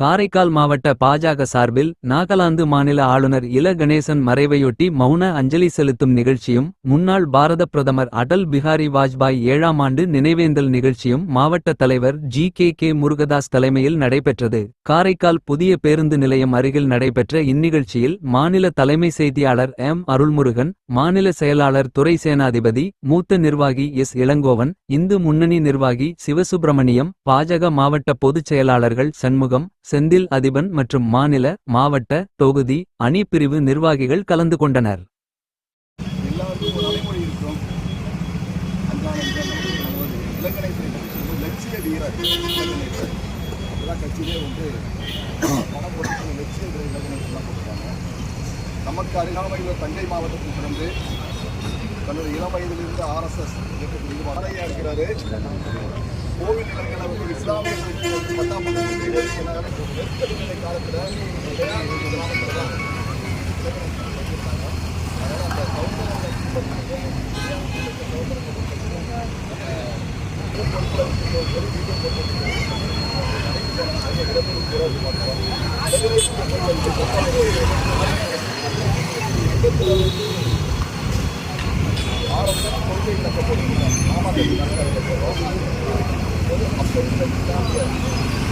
காரைக்கால் மாவட்ட பாஜக சார்பில் நாகாலாந்து மாநில ஆளுநர் இல கணேசன் மறைவையொட்டி மௌன அஞ்சலி செலுத்தும் நிகழ்ச்சியும் முன்னாள் பாரத பிரதமர் அடல் பிஹாரி வாஜ்பாய் ஏழாம் ஆண்டு நினைவேந்தல் நிகழ்ச்சியும் மாவட்ட தலைவர் ஜி கே கே முருகதாஸ் தலைமையில் நடைபெற்றது. காரைக்கால் புதிய பேருந்து நிலையம் அருகில் நடைபெற்ற இந்நிகழ்ச்சியில் மாநில தலைமை செய்தியாளர் எம் அருள்முருகன் மாநில செயலாளர் துறை சேனாதிபதி மூத்த நிர்வாகி எஸ் இளங்கோவன் இந்து முன்னணி நிர்வாகி சிவசுப்பிரமணியம் பாஜக மாவட்ட பொதுச் செயலாளர்கள் சண்முகம் செந்தில் அதிபன் மற்றும் மாநில மாவட்ட தொகுதி அணி பிரிவு நிர்வாகிகள் கலந்து கொண்டனர். நமக்கு அருகாமையில் தஞ்சை மாவட்டத்தில் பிறந்து தன்னுடைய இளம் வயதிலிருந்து ஆர்எஸ்எஸ் இயக்கத்தில் மகனையாக இருக்கிறாரு. கோவில் நிலங்களை வந்து இஸ்லாமியர்களுக்கு வந்து பத்தாம் பக்கத்தில் நெருக்கடி நிலை காலத்தில் கிராமத்தில் தான் ஆரம்பம் கொள்கை இழக்கப்படும் மாமல்லத்தில் நடக்கிறது பொது மக்கள் இஸ்லாமிய பொதுவாக